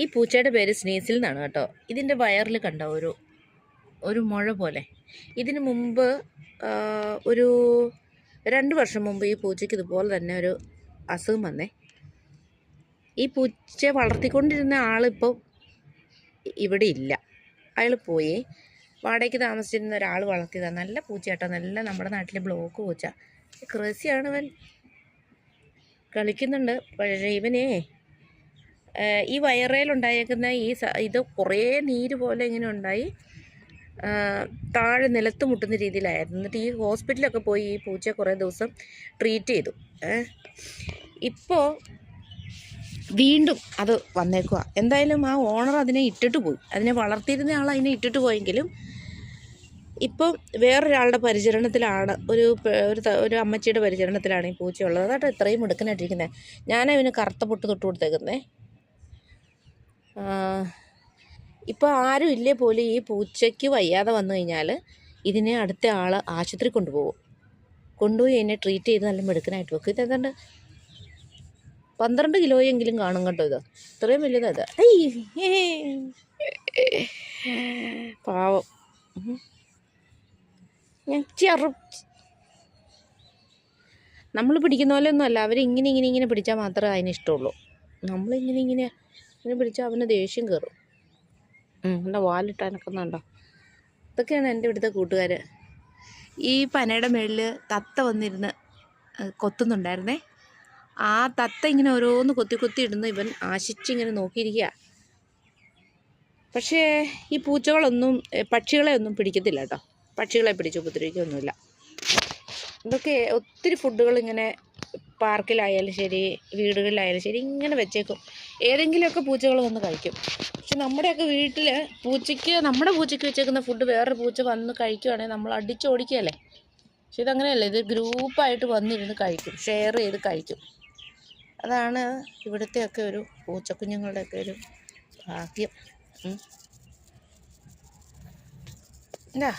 ഈ പൂച്ചയുടെ പേര് സ്നേസിൽ എന്നാണ് കേട്ടോ. ഇതിന്റെ വയറിൽ കണ്ട ഒരു ഒരു മുഴ പോലെ. ഇതിന് മുമ്പ് ഒരു രണ്ട് വർഷം മുമ്പ് ഈ പൂച്ചയ്ക്ക് ഇതുപോലെ തന്നെ ഒരു അസുഖം വന്നേ. ഈ പൂച്ചയെ വളർത്തിക്കൊണ്ടിരുന്ന ആളിപ്പോൾ ഇവിടെ ഇല്ല. അയാൾ പോയി. വാടകയ്ക്ക് താമസിച്ചിരുന്ന ഒരാൾ വളർത്തിയതാണ് നല്ല പൂച്ചയാട്ടോ. നല്ല നമ്മുടെ നാട്ടിലെ ബ്ലോക്ക് പൂച്ച. ക്രസിയാണ് ഇവൻ കളിക്കുന്നുണ്ട്. പക്ഷേ ഇവനേ ഈ വയറേലുണ്ടായേക്കുന്ന ഈ ഇത് കുറേ നീര് പോലെ ഇങ്ങനെ ഉണ്ടായി. താഴെ നിലത്ത് മുട്ടുന്ന രീതിയിലായിരുന്നു. എന്നിട്ട് ഈ ഹോസ്പിറ്റലൊക്കെ പോയി ഈ പൂച്ച കുറേ ദിവസം ട്രീറ്റ് ചെയ്തു. ഇപ്പോൾ വീണ്ടും അത് വന്നേക്കുക എന്തായാലും ആ ഓണർ അതിനെ ഇട്ടിട്ട് പോയി. അതിനെ വളർത്തിയിരുന്ന ആൾ അതിനെ ഇട്ടിട്ട് പോയെങ്കിലും ഇപ്പം വേറൊരാളുടെ പരിചരണത്തിലാണ് ഒരു ഒരു ഒരു അമ്മച്ചിയുടെ പരിചരണത്തിലാണ് ഈ പൂച്ചയുള്ളത്. അതാട്ടോ ഇത്രയും എടുക്കാനായിട്ടിരിക്കുന്നത് ഞാൻ അവന് കറുത്ത പൊട്ട് തൊട്ട് കൊടുത്തേക്കുന്നേ. ഇപ്പോൾ ആരും ഇല്ലേ പോലും ഈ പൂച്ചയ്ക്ക് വയ്യാതെ വന്നു കഴിഞ്ഞാൽ ഇതിനെ അടുത്ത ആൾ ആശുപത്രി കൊണ്ടുപോകും. കൊണ്ടുപോയി അതിനെ ട്രീറ്റ് ചെയ്ത് നല്ല മെടുക്കനായിട്ട് വെക്കും. ഇത് ഏതാണ്ട് പന്ത്രണ്ട് കിലോയെങ്കിലും കാണും കണ്ടോ ഇത്? ഇത്രയും വലിയതാ ഇത്. പാവം. ഞാൻ ചെറു നമ്മൾ പിടിക്കുന്ന പോലെ ഒന്നുമല്ല അവർ ഇങ്ങനെ ഇങ്ങനെ ഇങ്ങനെ പിടിച്ചാൽ മാത്രമേ അതിന് ഇഷ്ടമുള്ളൂ. നമ്മളിങ്ങനെ ഇങ്ങനെ ഇങ്ങനെ പിടിച്ചാൽ അവന് ദേഷ്യം കയറും എന്റെ വാലിട്ട് അനക്കുന്നുണ്ടോ ഇതൊക്കെയാണ് എന്റെ ഇവിടുത്തെ കൂട്ടുകാർ ഈ പനയുടെ മേളിൽ തത്ത വന്നിരുന്ന് കൊത്തുന്നുണ്ടായിരുന്നേ. ആ തത്ത ഇങ്ങനെ ഓരോന്ന് കൊത്തി കൊത്തി ഇടുന്നു. ഇവൻ ആശിച്ചിങ്ങനെ നോക്കിയിരിക്കുക പക്ഷേ ഈ പൂച്ചകളൊന്നും പക്ഷികളെ ഒന്നും പിടിക്കത്തില്ല കേട്ടോ. പക്ഷികളെ പിടിച്ച് ഉപദ്രവിക്കുകയൊന്നുമില്ല ഇതൊക്കെ ഒത്തിരി ഫുഡുകൾ ഇങ്ങനെ പാർക്കിലായാലും ശരി വീടുകളിലായാലും ശരി ഇങ്ങനെ വെച്ചേക്കും. ഏതെങ്കിലുമൊക്കെ പൂച്ചകൾ വന്ന് കഴിക്കും. പക്ഷെ നമ്മുടെയൊക്കെ വീട്ടിൽ പൂച്ചയ്ക്ക് നമ്മുടെ പൂച്ചയ്ക്ക് വെച്ചേക്കുന്ന ഫുഡ് വേറൊരു പൂച്ച വന്ന് കഴിക്കുവാണെങ്കിൽ നമ്മൾ അടിച്ചോടിക്കുകയല്ലേ? പക്ഷെ ഇതങ്ങനെയല്ല ഇത് ഗ്രൂപ്പായിട്ട് വന്നിരുന്ന് കഴിക്കും ഷെയർ ചെയ്ത് കഴിക്കും. അതാണ് ഇവിടുത്തെയൊക്കെ ഒരു പൂച്ചക്കുഞ്ഞുങ്ങളുടെയൊക്കെ ഒരു ഭാഗ്യം. ഇതാ.